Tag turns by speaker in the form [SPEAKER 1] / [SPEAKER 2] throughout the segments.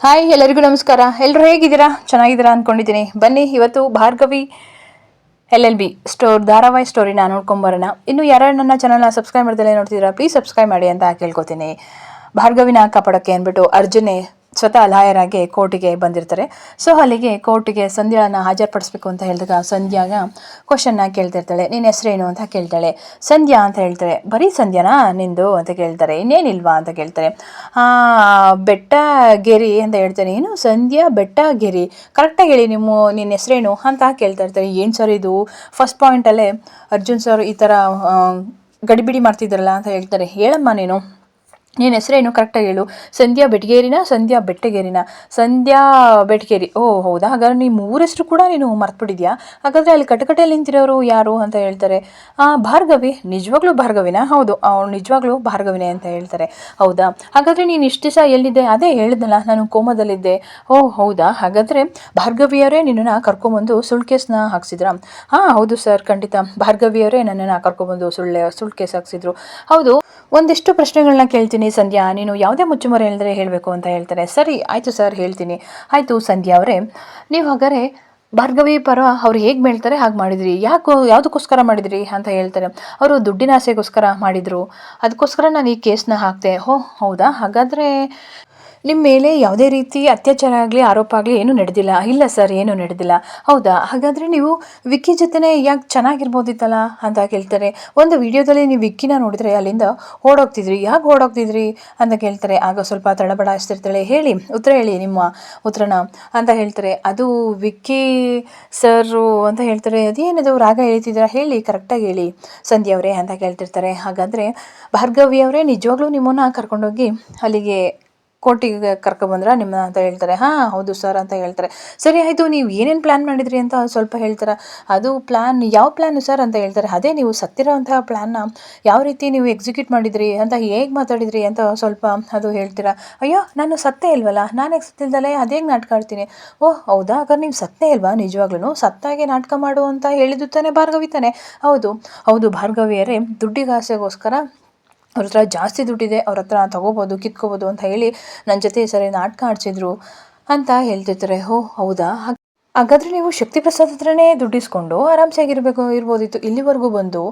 [SPEAKER 1] Hi ಎಲ್ಲರಿಗೂ ನಮಸ್ಕಾರ. ಎಲ್ಲರೂ ಹೇಗಿದ್ದೀರಾ? ಚೆನ್ನಾಗಿದ್ದೀರಾ ಅಂದ್ಕೊಂಡಿದ್ದೀನಿ ಬನ್ನಿ, ಇವತ್ತು Bhargavi L L B store ಧಾರಾವಾಹಿ ಸ್ಟೋರಿನ ನೋಡ್ಕೊಂಬರೋಣ ಇನ್ನು ಯಾರು ನನ್ನ ಚಾನಲ್ನ ಸಬ್ಸ್ಕ್ರೈಬ್ ಮಾಡ್ದಲ್ಲೇ ನೋಡ್ತಿದ್ದೀರಾ ಪ್ಲೀಸ್ ಸಬ್ಸ್ಕ್ರೈಬ್ ಮಾಡಿ ಅಂತ ಕೇಳ್ಕೊತೀನಿ. ಭಾರ್ಗವಿನ ಕಾಪಾಡೋಕ್ಕೆ ಅಂದ್ಬಿಟ್ಟು ಅರ್ಜುನೇ ಸ್ವತಃ ಲಾಯರಾಗಿ ಕೋರ್ಟಿಗೆ ಬಂದಿರ್ತಾರೆ. ಸೊ, ಅಲ್ಲಿಗೆ ಕೋರ್ಟಿಗೆ ಸಂಧ್ಯಾಳನ್ನ ಹಾಜರುಪಡಿಸ್ಬೇಕು ಅಂತ ಹೇಳಿದಾಗ ಸಂಧ್ಯಾಗ ಕ್ವಶನ್ನ ಕೇಳ್ತಿರ್ತಾಳೆ. ನಿನ್ನ ಹೆಸರೇನು? ಅಂತ ಕೇಳ್ತಾಳೆ. ಸಂಧ್ಯಾ ಅಂತ ಹೇಳ್ತಾಳೆ ಬರೀ ಸಂಧ್ಯಾನಾ ನಿಂದು? ಅಂತ ಕೇಳ್ತಾರೆ. ಇನ್ನೇನಿಲ್ವಾ? ಅಂತ ಕೇಳ್ತಾರೆ. ಬೆಟ್ಟ ಗೆರಿ ಅಂತ ಹೇಳ್ತಾನೆ. ಏನು? ಸಂಧ್ಯಾ ಬೆಟ್ಟಗೇರಿ? ಕರೆಕ್ಟಾಗಿ ಹೇಳಿ ನಿಮ್ಮ ನಿನ್ನ ಹೆಸರೇನು? ಅಂತ ಕೇಳ್ತಾ ಇರ್ತಾರೆ ಏನು ಸರ್ ಇದು? ಫಸ್ಟ್ ಪಾಯಿಂಟಲ್ಲೇ ಅರ್ಜುನ್ ಸರ್ ಈ ಥರ ಗಡಿಬಿಡಿ ಮಾಡ್ತಿದ್ದಾರಲ್ಲ ಅಂತ ಹೇಳ್ತಾರೆ. ಹೇಳಮ್ಮ ನೀನು. ನೀನು ಹೆಸರೇನು? ಕರೆಕ್ಟಾಗಿ ಹೇಳು. ಸಂಧ್ಯಾ ಬೆಟ್ಗೇರಿನ? ಸಂಧ್ಯಾ ಬೆಟ್ಟಗೇರಿನ? ಸಂಧ್ಯಾ ಬೆಟ್ಗೇರಿ. ಓ, ಹೌದಾ? ಹಾಗಾದ್ರೆ ನೀ ಮೂರೆಷ್ಟು ಕೂಡ ನೀನು ಮರ್ತ್ಬಿಟ್ಟಿದ್ಯಾ? ಹಾಗಾದರೆ ಅಲ್ಲಿ ಕಟಕಟೆಯಲ್ಲಿ ನಿಂತಿರೋರು ಯಾರು ಅಂತ ಹೇಳ್ತಾರೆ? ಆ, ಭಾರ್ಗವಿ? ನಿಜವಾಗ್ಲೂ ಭಾರ್ಗವಿನ? ಹೌದು, ಅವ್ನು ನಿಜವಾಗ್ಲೂ ಭಾರ್ಗವಿನೇ ಅಂತ ಹೇಳ್ತಾರೆ. ಹೌದಾ? ಹಾಗಾದರೆ ನೀನು ಇಷ್ಟು ದಿವಸ ಎಲ್ಲಿದ್ದೆ? ಅದೇ ಹೇಳಿದ್ನಲ್ಲ ನಾನು ಕೋಮದಲ್ಲಿದ್ದೆ. ಓ, ಹೌದಾ? ಹಾಗಾದರೆ ಭಾರ್ಗವಿಯವರೇ ನಿನ್ನನ್ನು ಕರ್ಕೊಂಬಂದು ಸುಳ್ಳು ಕೇಸ್ನ ಹಾಕ್ಸಿದ್ರಾ? ಹಾಂ, ಹೌದು ಸರ್, ಖಂಡಿತ. ಭಾರ್ಗವಿಯವರೇ ನನ್ನನ್ನು ಕರ್ಕೊಂಬಂದು ಸುಳ್ಳೆ ಸುಳ್ಳು ಕೇಸ್ ಹಾಕ್ಸಿದ್ರು. ಹೌದು ಒಂದಿಷ್ಟು ಪ್ರಶ್ನೆಗಳನ್ನ ಕೇಳ್ತೀನಿ, ಸಂಧ್ಯಾ. ನೀನು ಯಾವುದೇ ಮುಚ್ಚುಮರೆ ಹೇಳಿದ್ರೆ ಹೇಳಬೇಕು ಅಂತ ಹೇಳ್ತಾರೆ. ಸರಿ, ಆಯಿತು ಸರ್, ಹೇಳ್ತೀನಿ. ಆಯಿತು, ಸಂಧ್ಯಾ ಅವರೇ. ನೀವು ಹಾಗಾದ್ರೆ ಭಾರ್ಗವಿ ಪರ ಅವ್ರು ಹೇಗೆ ಹೇಳ್ತಾರೆ ಹಾಗೆ ಮಾಡಿದ್ರಿ. ಯಾಕೋ, ಯಾವುದಕ್ಕೋಸ್ಕರ ಮಾಡಿದ್ರಿ ಅಂತ ಹೇಳ್ತಾರೆ. ಅವರು ದುಡ್ಡಿನ ಆಸೆಗೋಸ್ಕರ ಮಾಡಿದರು. ಅದಕ್ಕೋಸ್ಕರ ನಾನು ಈ ಕೇಸನ್ನ ಹಾಕ್ತೆ ಹೋ ಹೌದಾ? ಹಾಗಾದರೆ ನಿಮ್ಮ ಮೇಲೆ ಯಾವುದೇ ರೀತಿ ಅತ್ಯಾಚಾರ ಆಗಲಿ, ಆರೋಪ ಆಗಲಿ ಏನೂ ನಡೆದಿಲ್ಲ. ಇಲ್ಲ ಸರ್, ಏನೂ ನಡೆದಿಲ್ಲ. ಹೌದಾ? ಹಾಗಾದರೆ ನೀವು ವಿಕ್ಕಿ ಜೊತೆನೇ ಯಾಕೆ ಚೆನ್ನಾಗಿರ್ಬೋದಿತ್ತಲ್ಲ ಅಂತ ಕೇಳ್ತಾರೆ. ಒಂದು ವಿಡಿಯೋದಲ್ಲಿ ನೀವು ವಿಕ್ಕಿನ ನೋಡಿದ್ರೆ ಅಲ್ಲಿಂದ ಓಡೋಗ್ತಿದ್ರಿ. ಯಾಕೆ ಓಡೋಗ್ತಿದ್ರಿ ಅಂತ ಕೇಳ್ತಾರೆ. ಆಗ ಸ್ವಲ್ಪ ತಡಬಡಾಯಿಸ್ತಿರ್ತಾಳೆ ಹೇಳಿ, ಉತ್ತರ ಹೇಳಿ ನಿಮ್ಮ ಉತ್ತರನ ಅಂತ ಹೇಳ್ತಾರೆ. ಅದು ವಿಕ್ಕಿ ಸರು ಅಂತ ಹೇಳ್ತಾರೆ. ಅದೇನದು? ರಾಗ ಹೇಳ್ತಿದ್ದೀರಾ? ಹೇಳಿ ಕರೆಕ್ಟಾಗಿ ಹೇಳಿ. ಸಂಧ್ಯಾ ಅವರೇ ಅಂತ ಕೇಳ್ತಿರ್ತಾರೆ. ಹಾಗಾದರೆ ಭಾರ್ಗವಿ ಅವರೇ ನಿಜವಾಗ್ಲೂ ನಿಮ್ಮನ್ನು ಕರ್ಕೊಂಡೋಗಿ ಅಲ್ಲಿಗೆ ಕೋರ್ಟಿಗೆ ಕರ್ಕೊಬಂದ್ರ ನಿಮ್ಮನ್ನ ಅಂತ ಹೇಳ್ತಾರೆ. ಹಾಂ, ಹೌದು ಸರ್ ಅಂತ ಹೇಳ್ತಾರೆ. ಸರಿ, ಆಯಿತು, ನೀವು ಏನೇನು ಪ್ಲ್ಯಾನ್ ಮಾಡಿದ್ರಿ ಅಂತ ಸ್ವಲ್ಪ ಹೇಳ್ತಾರೆ? ಅದು ಪ್ಲ್ಯಾನ್ ಯಾವ ಪ್ಲ್ಯಾನು ಸರ್ ಅಂತ ಹೇಳ್ತಾರೆ. ಅದೇ ನೀವು ಸತ್ತಿರೋಂತಹ ಪ್ಲ್ಯಾನ್ನ ಯಾವ ರೀತಿ ನೀವು ಎಕ್ಸಿಕ್ಯೂಟ್ ಮಾಡಿದ್ರಿ ಅಂತ ಹೇಗೆ ಮಾತಾಡಿದ್ರಿ ಅಂತ ಸ್ವಲ್ಪ ಅದು ಹೇಳ್ತೀರಾ? ಅಯ್ಯೋ, ನಾನು ಸತ್ತೇ ಇಲ್ವಲ್ಲ? ನಾನು ಸತ್ತಿಲ್ದಲೇ? ಅದೇಗೆ ನಾಟಕ ಆಡ್ತೀನಿ? ಓಹ್ ಹೌದಾ? ಹಾಗಾದ್ರೆ ನೀವು ಸತ್ತೇ ಇಲ್ವಾ? ನಿಜವಾಗ್ಲೂ ಸತ್ತಾಗೆ ನಾಟಕ ಮಾಡು ಅಂತ ಹೇಳಿದ್ದು ತಾನೇ ಭಾರ್ಗವಿ ತಾನೆ. ಹೌದು ಹೌದು ಭಾರ್ಗವಿಯರೇ ದುಡ್ಡಿಗೆ ಆಸೆಗೋಸ್ಕರ ಅವ್ರ ಹತ್ರ ಜಾಸ್ತಿ ದುಡ್ಡಿದೆ ಅವ್ರ ಹತ್ರ ತಗೋಬೋದು, ಕಿತ್ಕೋಬೋದು ಅಂತ ಹೇಳಿ ನನ್ನ ಜೊತೆ ಸರಿ ನಾಟಕ ಆಡ್ಸಿದ್ರು ಅಂತ ಹೇಳ್ತಿರ್ತಾರೆ. ಹೋ ಹೌದಾ? ಹಾಗಾದರೆ ನೀವು ಶಕ್ತಿ ಪ್ರಸಾದ್ ಹತ್ರನೇ ದುಡ್ಡಿಸ್ಕೊಂಡು ಆರಾಮ್ಸೆ ಆಗಿರಬೇಕು ಇರ್ಬೋದಿತ್ತು. ಇಲ್ಲಿವರೆಗೂ ಬಂದು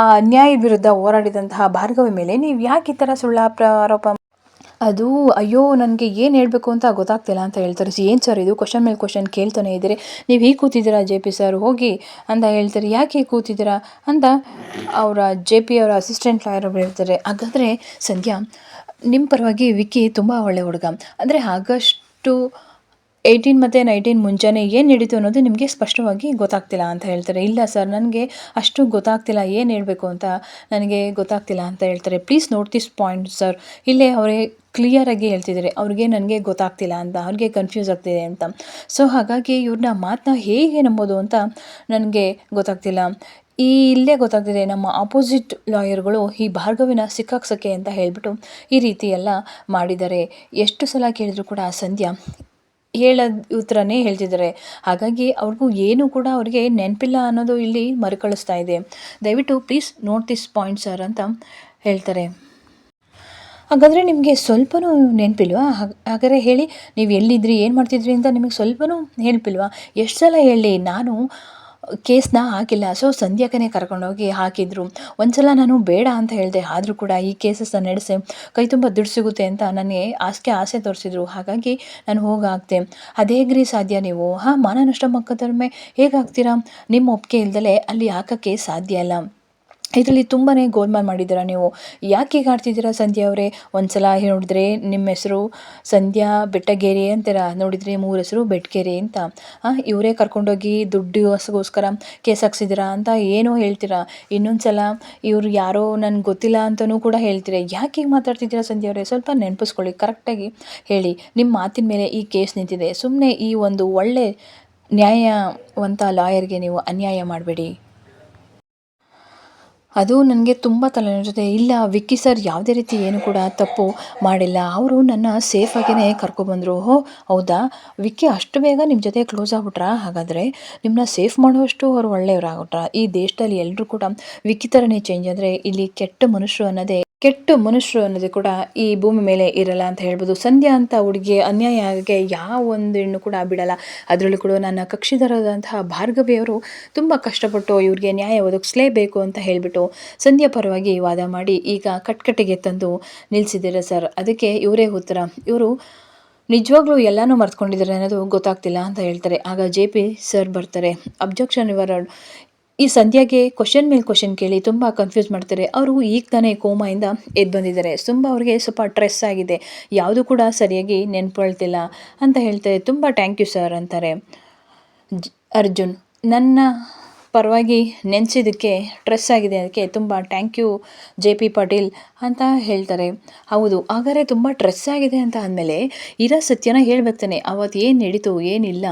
[SPEAKER 1] ಅನ್ಯಾಯ ವಿರುದ್ಧ ಹೋರಾಡಿದಂತಹ ಭಾರ್ಗವಿ ಮೇಲೆ ನೀವು ಯಾಕೆ ಈ ಥರ ಸುಳ್ಳ ಆರೋಪ ಅದು ಅಯ್ಯೋ, ನನಗೆ ಏನು ಹೇಳಬೇಕು ಅಂತ ಗೊತ್ತಾಗ್ತಿಲ್ಲ ಅಂತ ಹೇಳ್ತಾರೆ. ಏನು ಸರ್ ಇದು? ಕ್ವಶನ್ ಮೇಲೆ ಕ್ವಶನ್ ಕೇಳ್ತಾನೆ ಇದ್ದೀರಿ. ನೀವು ಹೀಗೆ ಕೂತಿದ್ದೀರಾ ಜೆ ಪಿ ಸರ್ ಹೋಗಿ ಅಂತ ಹೇಳ್ತಾರೆ. ಯಾಕೆ ಹೀಗೆ ಕೂತಿದ್ದೀರಾ? ಅಂತ ಅವರ ಜೆ ಪಿ ಅವರ ಅಸಿಸ್ಟೆಂಟ್ ಲಾಯರ್ ಒಬ್ರು ಹೇಳ್ತಾರೆ. ಹಾಗಾದರೆ, ಸಂಧ್ಯಾ ನಿಮ್ಮ ಪರವಾಗಿ ವಿಕ್ಕಿ ತುಂಬ ಒಳ್ಳೆ ಹುಡುಗ. ಅಂದರೆ ಆಗಸ್ಟು ಏಯ್ಟೀನ್ ಮತ್ತು ನೈನ್ಟೀನ್ ಮುಂಚೆನೇ ಏನು ನಡೀತು ಅನ್ನೋದು ನಿಮಗೆ ಸ್ಪಷ್ಟವಾಗಿ ಗೊತ್ತಾಗ್ತಿಲ್ಲ ಅಂತ ಹೇಳ್ತಾರೆ. ಇಲ್ಲ ಸರ್ ನನಗೆ ಅಷ್ಟು ಗೊತ್ತಾಗ್ತಿಲ್ಲ, ಏನು ಹೇಳಬೇಕು ಅಂತ ನನಗೆ ಗೊತ್ತಾಗ್ತಿಲ್ಲ ಅಂತ ಹೇಳ್ತಾರೆ. Please note this point sir ಇಲ್ಲೇ ಅವರೇ ಕ್ಲಿಯರಾಗಿ ಹೇಳ್ತಿದ್ದಾರೆ. ಅವ್ರಿಗೆ ನನಗೆ ಗೊತ್ತಾಗ್ತಿಲ್ಲ ಅಂತ, ಅವ್ರಿಗೆ ಕನ್ಫ್ಯೂಸ್ ಆಗ್ತಿದೆ ಅಂತ. ಸೊ ಹಾಗಾಗಿ ಇವ್ರನ್ನ ಮಾತನ್ನ ಹೇಗೆ ನಂಬೋದು ಅಂತ ನನಗೆ ಗೊತ್ತಾಗ್ತಿಲ್ಲ. ಈ ಇಲ್ಲೇ ಗೊತ್ತಾಗ್ತಿದೆ, ನಮ್ಮ ಆಪೋಸಿಟ್ ಲಾಯರ್ಗಳು ಈ ಭಾರ್ಗವಿನ ಸಿಕ್ಕಾಕ್ಸೋಕ್ಕೆ ಅಂತ ಹೇಳಿಬಿಟ್ಟು ಈ ರೀತಿ ಎಲ್ಲ ಮಾಡಿದ್ದಾರೆ. ಎಷ್ಟು ಸಲ ಕೇಳಿದ್ರು ಕೂಡ, ಸಂಧ್ಯಾ ಹೇಳೋದ್ ಉತ್ತರನೇ ಹೇಳ್ತಿದ್ದಾರೆ. ಹಾಗಾಗಿ ಅವ್ರಿಗೂ ಏನು ಕೂಡ ಅವ್ರಿಗೆ ನೆನಪಿಲ್ಲ ಅನ್ನೋದು ಇಲ್ಲಿ ಮರುಕಳಿಸ್ತಾ ಇದೆ. ದಯವಿಟ್ಟು please note this point sir ಅಂತ ಹೇಳ್ತಾರೆ. ಹಾಗಾದರೆ ನಿಮಗೆ ಸ್ವಲ್ಪನೂ ನೆನಪಿಲ್ವಾ? ಹಾಗ್ ಹಾಗಾದರೆ ಹೇಳಿ, ನೀವು ಎಲ್ಲಿದ್ರಿ, ಏನು ಮಾಡ್ತಿದ್ರಿ ಅಂತ ನಿಮಗೆ ಸ್ವಲ್ಪನೂ ನೆನಪಿಲ್ವಾ? ಎಷ್ಟು ಸಲ ಹೇಳಿ, ನಾನು ಕೇಸ್ನ ಹಾಕಿಲ್ಲ. ಸೊ ಸಂಧ್ಯಾಕನೇ ಕರ್ಕೊಂಡೋಗಿ ಹಾಕಿದ್ರು. ಒಂದು ಸಲ ನಾನು ಬೇಡ ಅಂತ ಹೇಳಿದೆ. ಆದರೂ ಕೂಡ ಈ ಕೇಸಸ್ನ ನಡೆಸಿ. ಕೈ ತುಂಬ ದುಡ್ಡು ಸಿಗುತ್ತೆ ಅಂತ ನನಗೆ ಆಸೆ ಆಸೆ ತೋರಿಸಿದ್ರು. ಹಾಗಾಗಿ ನಾನು ಹೋಗಾಕ್ತೆ ಅದು ಹೇಗ್ರಿ ಸಾಧ್ಯ ನೀವು? ಹಾಂ, ಮಾನನಷ್ಟ ಮೊಕದ್ದಮೆ ಹೇಗೆ ಹಾಕ್ತೀರಾ ನಿಮ್ಮ ಒಪ್ಪಿಗೆ ಇಲ್ದಲೆ ಅಲ್ಲಿ ಹಾಕೋಕ್ಕೆ ಸಾಧ್ಯ ಇಲ್ಲ. ಇದರಲ್ಲಿ ತುಂಬಾ ಗೋಲ್ಮಾಲ್ ಮಾಡಿದ್ದೀರಾ ನೀವು? ಯಾಕೆ ಹೀಗೆ ಆಡ್ತಿದ್ದೀರಾ ಸಂಧ್ಯಾ ಅವರೇ? ಒಂದು ಸಲ ನೋಡಿದ್ರೆ ನಿಮ್ಮ ಹೆಸರು ಸಂಧ್ಯಾ ಬೆಟ್ಟಗೇರಿ ಅಂತೀರ? ನೋಡಿದರೆ ಮೂರು ಹೆಸರು ಬೆಟ್ಗೇರಿ ಅಂತ. ಇವರೇ ಕರ್ಕೊಂಡೋಗಿ ದುಡ್ಡಿಗೋಸ್ಕರ ಕೇಸ್ ಹಾಕ್ಸಿದ್ದೀರಾ ಅಂತ ಏನೋ ಹೇಳ್ತೀರಾ. ಇನ್ನೊಂದು ಸಲ ಇವರು ಯಾರೋ ನನಗೆ ಗೊತ್ತಿಲ್ಲ ಅಂತಲೂ ಕೂಡ ಹೇಳ್ತೀರಾ. ಯಾಕೆ ಹೀಗೆ ಮಾತಾಡ್ತಿದ್ದೀರಾ ಸಂಧ್ಯಾ ಅವರೇ? ಸ್ವಲ್ಪ ನೆನಪಿಸ್ಕೊಳ್ಳಿ, ಕರೆಕ್ಟಾಗಿ ಹೇಳಿ. ನಿಮ್ಮ ಮಾತಿನ ಮೇಲೆ ಈ ಕೇಸ್ ನಿಂತಿದೆ. ಸುಮ್ಮನೆ ಈ ಒಂದು ಒಳ್ಳೆ ನ್ಯಾಯವಂತ ಲಾಯರ್ಗೆ ನೀವು ಅನ್ಯಾಯ ಮಾಡಬೇಡಿ. ಅದು ನನಗೆ ತುಂಬ ತಲೆನೋಡುತ್ತೆ ಇಲ್ಲ ವಿಕ್ಕಿ ಸರ್ ಯಾವುದೇ ರೀತಿ ಏನು ಕೂಡ ತಪ್ಪು ಮಾಡಿಲ್ಲ, ಅವರು ನನ್ನ ಸೇಫಾಗಿಯೇ ಕರ್ಕೊಬಂದರು ಓಹೋ ಹೌದಾ? ವಿಕ್ಕಿ ಅಷ್ಟು ಬೇಗ ನಿಮ್ಮ ಜೊತೆ ಕ್ಲೋಸ್ ಆಗ್ಬಿಟ್ರಾ? ಹಾಗಾದರೆ ನಿಮ್ಮನ್ನ ಸೇಫ್ ಮಾಡುವಷ್ಟು ಅವರು ಒಳ್ಳೆಯವರಾಗ್ಬಿಟ್ರಾ? ಈ ದೇಶದಲ್ಲಿ ಎಲ್ಲರೂ ಕೂಡ ವಿಕ್ಕಿ ಥರನೇ ಚೇಂಜ್ ಆದರೆ ಇಲ್ಲಿ ಕೆಟ್ಟ ಮನುಷ್ಯರು ಅನ್ನೋದೇ ಕೆಟ್ಟ ಮನುಷ್ಯರು ಅನ್ನೋದು ಕೂಡ ಈ ಭೂಮಿ ಮೇಲೆ ಇರಲ್ಲ ಅಂತ ಹೇಳ್ಬೋದು. ಸಂಧ್ಯಾ ಅಂತ ಹುಡುಗಿ ಅನ್ಯಾಯ ಯಾವ ಒಂದು ಹೆಣ್ಣು ಕೂಡ ಬಿಡಲ್ಲ. ಅದರಲ್ಲೂ ಕೂಡ ನನ್ನ ಕಕ್ಷಿದಾರರಾದಂತಹ ಭಾರ್ಗವಿಯವರು ತುಂಬ ಕಷ್ಟಪಟ್ಟು ಇವ್ರಿಗೆ ನ್ಯಾಯ ಒದಗಿಸ್ಲೇಬೇಕು ಅಂತ ಹೇಳಿಬಿಟ್ಟು ಸಂಧ್ಯಾ ಪರವಾಗಿ ವಾದ ಮಾಡಿ ಈಗ ಕಟ್ಕಟ್ಟಿಗೆ ತಂದು ನಿಲ್ಲಿಸಿದ್ದೀರಾ ಸರ್. ಅದಕ್ಕೆ ಇವರೇ ಉತ್ತರ. ಇವರು ನಿಜವಾಗ್ಲೂ ಎಲ್ಲನೂ ಮರ್ತ್ಕೊಂಡಿದ್ದಾರೆ ಅನ್ನೋದು ಗೊತ್ತಾಗ್ತಿಲ್ಲ ಅಂತ ಹೇಳ್ತಾರೆ. ಆಗ ಜೆ ಪಿ ಸರ್ ಬರ್ತಾರೆ. ಅಬ್ಜೆಕ್ಷನ್ ಇವರ ಈ ಸಂಧ್ಯಾಗೆ ಕ್ವಶನ್ ಮೇಲೆ ಕ್ವಶನ್ ಕೇಳಿ ತುಂಬ ಕನ್ಫ್ಯೂಸ್ ಮಾಡ್ತಾರೆ. ಅವರು ಈಗ ತಾನೇ ಕೋಮಾಯಿಂದ ಎದ್ದು ಬಂದಿದ್ದಾರೆ. ತುಂಬ ಅವ್ರಿಗೆ ಸ್ವಲ್ಪ ಟ್ರೆಸ್ ಆಗಿದೆ. ಯಾವುದು ಕೂಡ ಸರಿಯಾಗಿ ನೆನ್ಪೊಳ್ತಿಲ್ಲ ಅಂತ ಹೇಳ್ತಾರೆ. ತುಂಬ ಥ್ಯಾಂಕ್ ಯು ಸರ್ ಅಂತಾರೆ. ಅರ್ಜುನ್, ನನ್ನ ಪರವಾಗಿ ನೆನೆಸಿದ್ದಕ್ಕೆ ಟ್ರೆಸ್ ಆಗಿದೆ. ಅದಕ್ಕೆ ತುಂಬ thank you J P Patil ಅಂತ ಹೇಳ್ತಾರೆ. ಹೌದು, ಹಾಗಾದರೆ ತುಂಬ ಟ್ರೆಸ್ ಆಗಿದೆ ಅಂತ ಅಂದಮೇಲೆ ಇರೋ ಸತ್ಯನ ಹೇಳ್ಬೇಕು ತಾನೆ ಅವತ್ತು ಏನು ನಡೀತು, ಏನಿಲ್ಲ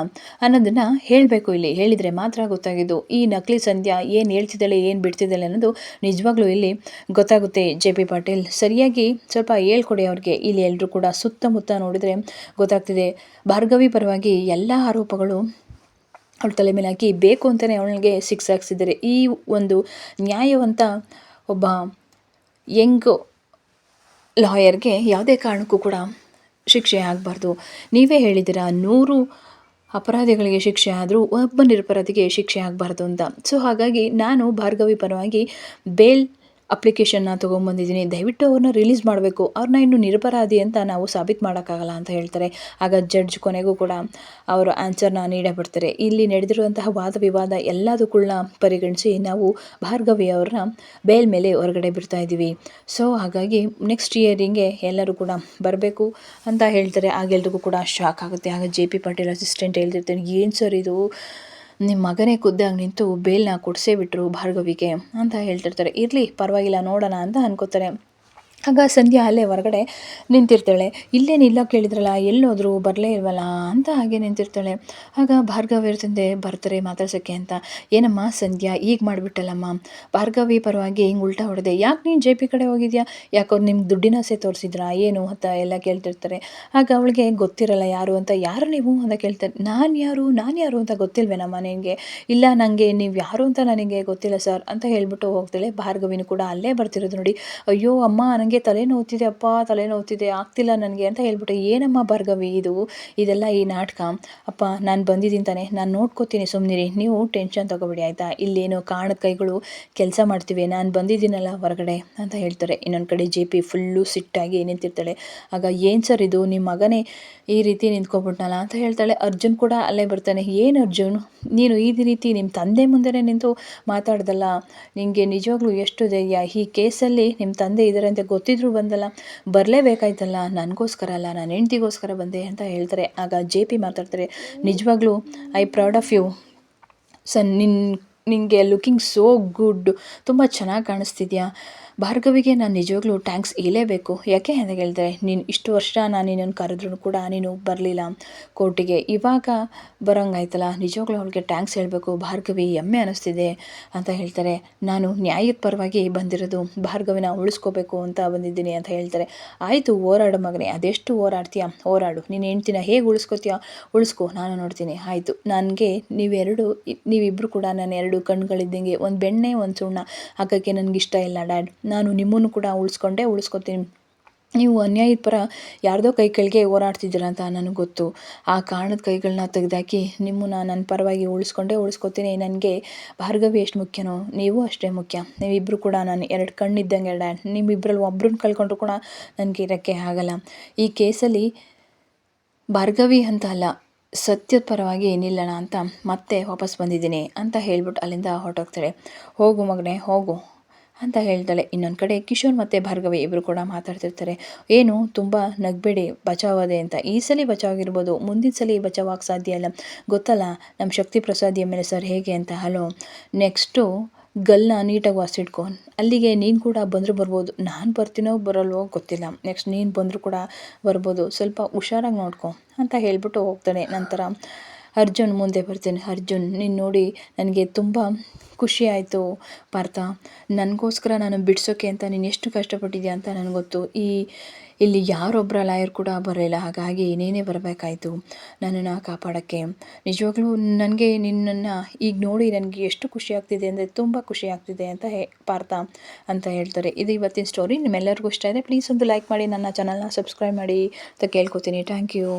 [SPEAKER 1] ಅನ್ನೋದನ್ನು ಹೇಳಬೇಕು ಇಲ್ಲಿ. ಹೇಳಿದರೆ ಮಾತ್ರ ಗೊತ್ತಾಗಿದ್ದು, ಈ ನಕಲಿ ಸಂಧ್ಯಾ ಏನು ಹೇಳ್ತಿದ್ದಾಳೆ, ಏನು ಬಿಡ್ತಿದ್ದಾಳೆ ಅನ್ನೋದು ನಿಜವಾಗ್ಲೂ ಇಲ್ಲಿ ಗೊತ್ತಾಗುತ್ತೆ ಜೆ ಪಿ ಪಾಟೀಲ್ ಸರಿಯಾಗಿ ಸ್ವಲ್ಪ ಹೇಳ್ಕೊಡಿ ಅವ್ರಿಗೆ. ಇಲ್ಲಿ ಎಲ್ಲರೂ ಕೂಡ ಸುತ್ತಮುತ್ತ ನೋಡಿದರೆ ಗೊತ್ತಾಗ್ತಿದೆ. ಭಾರ್ಗವಿ ಪರವಾಗಿ ಎಲ್ಲ ಆರೋಪಗಳು ಅವಳ ತಲೆ ಮೇಲೆ ಹಾಕಿ, ಬೇಕು ಅಂತಲೇ ಅವಳಿಗೆ ಶಿಕ್ಷೆ ಹಾಕ್ಸಿದ್ದಾರೆ. ಈ ಒಂದು ನ್ಯಾಯವಂತ ಒಬ್ಬ ಯಂಗ್ ಲಾಯರ್ಗೆ ಯಾವುದೇ ಕಾರಣಕ್ಕೂ ಕೂಡ ಶಿಕ್ಷೆ ಆಗಬಾರ್ದು. ನೀವೇ ಹೇಳಿದ್ದೀರಾ, ನೂರು ಅಪರಾಧಿಗಳಿಗೆ ಶಿಕ್ಷೆ ಆದರೂ ಒಬ್ಬ ನಿರಪರಾಧಿಗೆ ಶಿಕ್ಷೆ ಆಗಬಾರ್ದು ಅಂತ. ಸೊ ಹಾಗಾಗಿ ನಾನು ಭಾರ್ಗವಿ ಪರವಾಗಿ ಬೇಲ್ ಅಪ್ಲಿಕೇಶನ್ನ ತೊಗೊಂಬಂದಿದ್ದೀನಿ. ದಯವಿಟ್ಟು ಅವ್ರನ್ನ ರಿಲೀಸ್ ಮಾಡಬೇಕು. ಅವ್ರನ್ನ ಇನ್ನು ನಿರಪರಾಧಿ ಅಂತ ನಾವು ಸಾಬೀತು ಮಾಡೋಕ್ಕಾಗಲ್ಲ ಅಂತ ಹೇಳ್ತಾರೆ. ಆಗ ಜಡ್ಜ್ ಕೊನೆಗೂ ಕೂಡ ಅವರು ಆನ್ಸರ್ನ ನೀಡೇ ಬಿಡ್ತಾರೆ ಇಲ್ಲಿ ನಡೆದಿರುವಂತಹ ವಾದ ವಿವಾದ ಎಲ್ಲದಕ್ಕೂಳ್ನ ಪರಿಗಣಿಸಿ ನಾವು ಭಾರ್ಗವಿ ಅವ್ರನ್ನ ಬೇಲ್ ಮೇಲೆ ಹೊರಗಡೆ ಬಿಡ್ತಾ ಇದ್ದೀವಿ. ಸೊ ಹಾಗಾಗಿ ನೆಕ್ಸ್ಟ್ ಇಯರಿಂಗೆ ಎಲ್ಲರೂ ಕೂಡ ಬರಬೇಕು ಅಂತ ಹೇಳ್ತಾರೆ. ಆಗ ಎಲ್ರಿಗೂ ಕೂಡ ಶಾಕ್ ಆಗುತ್ತೆ. ಆಗ ಜೆ ಪಿ ಪಾಟೀಲ್ ಅಸಿಸ್ಟೆಂಟ್ ಹೇಳ್ತಿರ್ತಾನೆ ಏನು ಸರ್ ಇದು? ನಿಮ್ಮ ಮಗನೇ ಖುದ್ದಾಗಿ ನಿಂತು ಬೇಲ್ನ ಕೊಡಿಸೇ ಬಿಟ್ರು ಭಾರ್ಗವಿಗೆ ಅಂತ ಹೇಳ್ತಿರ್ತಾರೆ. ಇರಲಿ, ಪರವಾಗಿಲ್ಲ, ನೋಡೋಣ ಅಂತ ಅನ್ಕೋತಾರೆ. ಆಗ ಸಂಧ್ಯಾ ಅಲ್ಲೇ ಹೊರಗಡೆ ನಿಂತಿರ್ತಾಳೆ. ಇಲ್ಲೇ ನಿಲ್ಲೋಕೆ ಕೇಳಿದ್ರಲ್ಲ, ಎಲ್ಲೋದ್ರು ಬರಲೇ ಇಲ್ವಲ್ಲ? ಅಂತ ಹಾಗೆ ನಿಂತಿರ್ತಾಳೆ. ಆಗ ಭಾರ್ಗವಿ ತಂದೆ ಬರ್ತಾರೆ ಮಾತಾಡ್ಸೋಕ್ಕೆ ಅಂತ. ಏನಮ್ಮ ಸಂಧ್ಯಾ, ಈಗ ಮಾಡಿಬಿಟ್ಟಲ್ಲಮ್ಮ? ಭಾರ್ಗವಿ ಪರವಾಗಿ ಹಿಂಗೆ ಉಲ್ಟಾ ಹೊಡೆದೆ. ಯಾಕೆ ನೀನು ಜೆ ಪಿ ಕಡೆ ಹೋಗಿದ್ಯಾ? ಯಾಕೋ ನಿಮ್ಗೆ ದುಡ್ಡಿನ ಆಸೆ ತೋರಿಸಿದ್ರಾ, ಏನು? ಅಂತ ಎಲ್ಲ ಕೇಳ್ತಿರ್ತಾರೆ. ಆಗ ಅವಳಿಗೆ, ಗೊತ್ತಿರಲ್ಲ ಯಾರು ಅಂತ. ಯಾರು ನೀವು? ಅಂತ ಕೇಳ್ತಾರೆ. ನಾನು ಯಾರು? ನಾನು ಯಾರು ಅಂತ ಗೊತ್ತಿಲ್ವೇನಮ್ಮ ನಿನಗೆ ಇಲ್ಲ ನನಗೆ ನೀವು ಯಾರು ಅಂತ ನನಗೆ ಗೊತ್ತಿಲ್ಲ ಸರ್, ಅಂತ ಹೇಳ್ಬಿಟ್ಟು ಹೋಗ್ತಾಳೆ. ಭಾರ್ಗವಿನೂ ಕೂಡ ಅಲ್ಲೇ ಬರ್ತಿರೋದು ನೋಡಿ. ಅಯ್ಯೋ, ಅಮ್ಮ ನನಗೆ ತಲೆ ನೋವ್ತಿದೆ, ಅಪ್ಪ, ತಲೆ ಆಗ್ತಿಲ್ಲ ನನಗೆ ಅಂತ ಹೇಳ್ಬಿಟ್ಟು, ಏನಮ್ಮ ಭಾರ್ಗವಿ ಇದು? ಇದೆಲ್ಲ ಈ ನಾಟಕ? ಅಪ್ಪ, ನಾನು ಬಂದಿದ್ದೀನಿ ತಾನೆ. ನಾನು ನೋಡ್ಕೋತೀನಿ ಸುಮ್ಮನಿರಿ ನೀವು ಟೆನ್ಷನ್ ತಗೋಬೇಡಿ, ಆಯಿತಾ? ಇಲ್ಲೇನು ಕಾಣದ ಕೈಗಳು ಕೆಲಸ ಮಾಡ್ತೀವಿ. ನಾನು ಬಂದಿದ್ದೀನಲ್ಲ ಹೊರಗಡೆ ಅಂತ ಹೇಳ್ತಾರೆ. ಇನ್ನೊಂದು ಕಡೆ ಜೆ ಪಿ ಫುಲ್ಲು ಸಿಟ್ಟಾಗಿ ನಿಂತಿರ್ತಾಳೆ. ಆಗ, ಏನು ಸರ್ ಇದು? ನಿಮ್ಮ ಮಗನೇ ಈ ರೀತಿ ನಿಂತ್ಕೊಬಿಟ್ನಲ್ಲ ಅಂತ ಹೇಳ್ತಾಳೆ. ಅರ್ಜುನ್ ಕೂಡ ಅಲ್ಲೇ ಬರ್ತಾನೆ. ಏನು ಅರ್ಜುನ್? ನೀನು ಈ ರೀತಿ ನಿಮ್ಮ ತಂದೆ ಮುಂದೆನೇ ನಿಂತು ಮಾತಾಡ್ದಲ್ಲ? ನಿಮಗೆ ನಿಜವಾಗ್ಲೂ ಎಷ್ಟು ಧೈರ್ಯ ಈ ಕೇಸಲ್ಲಿ ನಿಮ್ಮ ತಂದೆ ಇದ್ದಾರೆ ಅಂತ ಗೊತ್ತಿದ್ರು ಬಂದಲ್ಲ. ಬರಲೇಬೇಕಾಯ್ತಲ್ಲ, ನನಗೋಸ್ಕರ ಅಲ್ಲ ನನ್ನ ಹೆಂಡ್ತಿಗೋಸ್ಕರ ಬಂದೆ ಅಂತ ಹೇಳ್ತಾರೆ. ಆಗ ಜೆ ಪಿ ಮಾತಾಡ್ತಾರೆ, ನಿಜವಾಗ್ಲೂ, I proud of you. Son ನಿನ್ ನಿನಗೆ ಲುಕಿಂಗ್ ಸೋ ಗುಡ್ ತುಂಬ ಚೆನ್ನಾಗಿ ಕಾಣಿಸ್ತಿದ್ಯಾ? ಭಾರ್ಗವಿಗೆ ನಾನು ನಿಜವಾಗ್ಲೂ ಟ್ಯಾಂಕ್ಸ್ ಹೇಳಲೇಬೇಕು. ಯಾಕೆ ಅಂತ ಹೇಳಿದ್ರೆ ನೀನು ಇಷ್ಟು ವರ್ಷ ನಾನು ನಿನ್ನನ್ನು ಕರೆದ್ರೂ ಕೂಡ ನೀನು ಬರಲಿಲ್ಲ ಕೋರ್ಟಿಗೆ. ಇವಾಗ ಬರೋಂಗಾಯ್ತಲ್ಲ, ನಿಜವಾಗ್ಲೂ ಅವಳಿಗೆ ಟ್ಯಾಂಕ್ಸ್ ಹೇಳಬೇಕು. ಭಾರ್ಗವಿ ಹೆಮ್ಮೆ ಅನ್ನಿಸ್ತಿದೆ ಅಂತ ಹೇಳ್ತಾರೆ. ನಾನು ನ್ಯಾಯದ ಪರವಾಗಿ ಬಂದಿರೋದು ಭಾರ್ಗವಿನ ಉಳಿಸ್ಕೋಬೇಕು ಅಂತ ಬಂದಿದ್ದೀನಿ ಅಂತ ಹೇಳ್ತಾರೆ. ಆಯಿತು, ಹೋರಾಡು ಮಗನೇ. ಅದೆಷ್ಟು ಹೋರಾಡ್ತೀಯ? ಹೋರಾಡು. ನೀನು ಹೆಂಡ್ತಿನ ಹೇಗೆ ಉಳಿಸ್ಕೋತೀಯ? ಉಳಿಸ್ಕೊ. ನಾನು ನೋಡ್ತೀನಿ. ಆಯಿತು. ನನಗೆ ನೀವೆರಡು ನೀವಿಬ್ಬರು ಕೂಡ ನಾನು ಎರಡು ಕಣ್ಗಳಿದ್ದಂಗೆ ಒಂದು ಬೆಣ್ಣೆ, ಒಂದು ಸುಣ್ಣ. ಹಾಕೋಕ್ಕೆ ನನಗೆ ಇಷ್ಟ ಇಲ್ಲ, ಡ್ಯಾಡ್. ನಾನು ನಿಮ್ಮನ್ನು ಕೂಡ ಉಳಿಸ್ಕೊಂಡೇ, ಉಳಿಸ್ಕೊತೀನಿ. ನೀವು ಅನ್ಯಾಯದ ಪರ ಯಾರ್ದೋ ಕೈ ಕೆಳಗೆ ಓಡಾಡ್ತಿದ್ದೀರ ಅಂತ ನನಗೆ ಗೊತ್ತು. ಆ ಕಾರಣದ ಕೈಗಳನ್ನ ತೆಗೆದಾಕಿ ನಿಮ್ಮನ್ನ ನನ್ನ ಪರವಾಗಿ ಉಳಿಸ್ಕೊಂಡೇ, ಉಳಿಸ್ಕೊತೀನಿ. ನನಗೆ ಭಾರ್ಗವಿ ಎಷ್ಟು ಮುಖ್ಯನೋ, ನೀವು ಅಷ್ಟೇ ಮುಖ್ಯ. ನೀವಿಬ್ಬರು ಕೂಡ ನಾನು ಎರಡು ಕಣ್ಣಿದ್ದಂಗೆ, ಡ್ಯಾಡ್. ನಿಮ್ಮಿಬ್ಬರಲ್ಲಿ ಒಬ್ರನ್ನ ಕಳ್ಕೊಂಡ್ರು ಕೂಡ ನನಗೆ ಇರೋಕ್ಕೆ ಆಗಲ್ಲ. ಈ ಕೇಸಲ್ಲಿ ಭಾರ್ಗವಿ ಅಂತ ಅಲ್ಲ ಸತ್ಯದ ಪರವಾಗಿ ಅಂತ ಮತ್ತೆ ವಾಪಸ್ ಬಂದಿದ್ದೀನಿ ಅಂತ ಹೇಳ್ಬಿಟ್ಟು ಅಲ್ಲಿಂದ ಹೊರಟೋಗ್ತಾಳೆ. ಹೋಗು ಮಗನೇ, ಹೋಗು ಅಂತ ಹೇಳ್ತಾಳೆ. ಇನ್ನೊಂದು ಕಡೆ ಕಿಶೋರ್ ಮತ್ತು ಭಾರ್ಗವಿ ಇಬ್ಬರು ಕೂಡ ಮಾತಾಡ್ತಿರ್ತಾರೆ. ಏನು, ತುಂಬ ನಗಬೇಡಿ, ಬಚಾವದೆ ಅಂತ. ಈ ಸಲ ಬಚಾವಾಗಿರ್ಬೋದು, ಮುಂದಿನ ಸಲ ಬಚಾವಾಗಿ ಸಾಧ್ಯ ಇಲ್ಲ. ಗೊತ್ತಲ್ಲ ನಮ್ಮ ಶಕ್ತಿ ಪ್ರಸಾದಿಯ ಮೇಲೆ ಸರ್ ಹೇಗೆ ಅಂತ. ಹಲೋ, ನೆಕ್ಸ್ಟು ಗಲ್ನ ನೀಟಾಗಿ ವಾಸಿಟ್ಕೊ ಅಲ್ಲಿಗೆ ನೀನು ಕೂಡ ಬಂದರೂ ಬರ್ಬೋದು. ನಾನು ಬರ್ತೀನೋ ಬರಲ್ವೋ ಗೊತ್ತಿಲ್ಲ. ನೆಕ್ಸ್ಟ್ ನೀನು ಬಂದರೂ ಕೂಡ ಬರ್ಬೋದು. ಸ್ವಲ್ಪ ಹುಷಾರಾಗಿ ನೋಡ್ಕೊ ಅಂತ ಹೇಳಿಬಿಟ್ಟು ಹೋಗ್ತಾನೆ. ನಂತರ ಅರ್ಜುನ್ ಮುಂದೆ ಬರ್ತೀನಿ. ಅರ್ಜುನ್, ನೀನು ನೋಡಿ, ನನಗೆ ತುಂಬ ಖುಷಿ ಆಯಿತು ಪಾರ್ಥ. ನನಗೋಸ್ಕರ ನಾನು ಬಿಡಿಸೋಕೆ ಅಂತ ನೀನು ಎಷ್ಟು ಕಷ್ಟಪಟ್ಟಿದ್ಯಾ ಅಂತ ನನಗೆ ಗೊತ್ತು. ಈ, ಇಲ್ಲಿ ಯಾರೊಬ್ಬರ ಲಾಯರ್ ಕೂಡ ಬರಲಿಲ್ಲ. ಹಾಗಾಗಿ ನೀನೇ ಬರಬೇಕಾಯಿತು ನನ್ನನ್ನು ಕಾಪಾಡೋಕ್ಕೆ. ನಿಜವಾಗ್ಲೂ ನನಗೆ ನಿನ್ನನ್ನು ಈಗ ನೋಡಿ ನನಗೆ ಎಷ್ಟು ಖುಷಿ ಆಗ್ತಿದೆ ಅಂದರೆ ತುಂಬ ಖುಷಿ ಆಗ್ತಿದೆ ಅಂತ ಹೇ, ಪಾರ್ಥ ಅಂತ ಹೇಳ್ತಾರೆ. ಇದು ಇವತ್ತಿನ ಸ್ಟೋರಿ ನಿಮ್ಮೆಲ್ಲರಿಗೂ ಇಷ್ಟ ಇದೆ ಪ್ಲೀಸ್ ಒಂದು ಲೈಕ್ ಮಾಡಿ, ನನ್ನ ಚಾನಲ್ನ ಸಬ್ಸ್ಕ್ರೈಬ್ ಮಾಡಿ ಅಂತ ಕೇಳ್ಕೊತೀನಿ. Thank you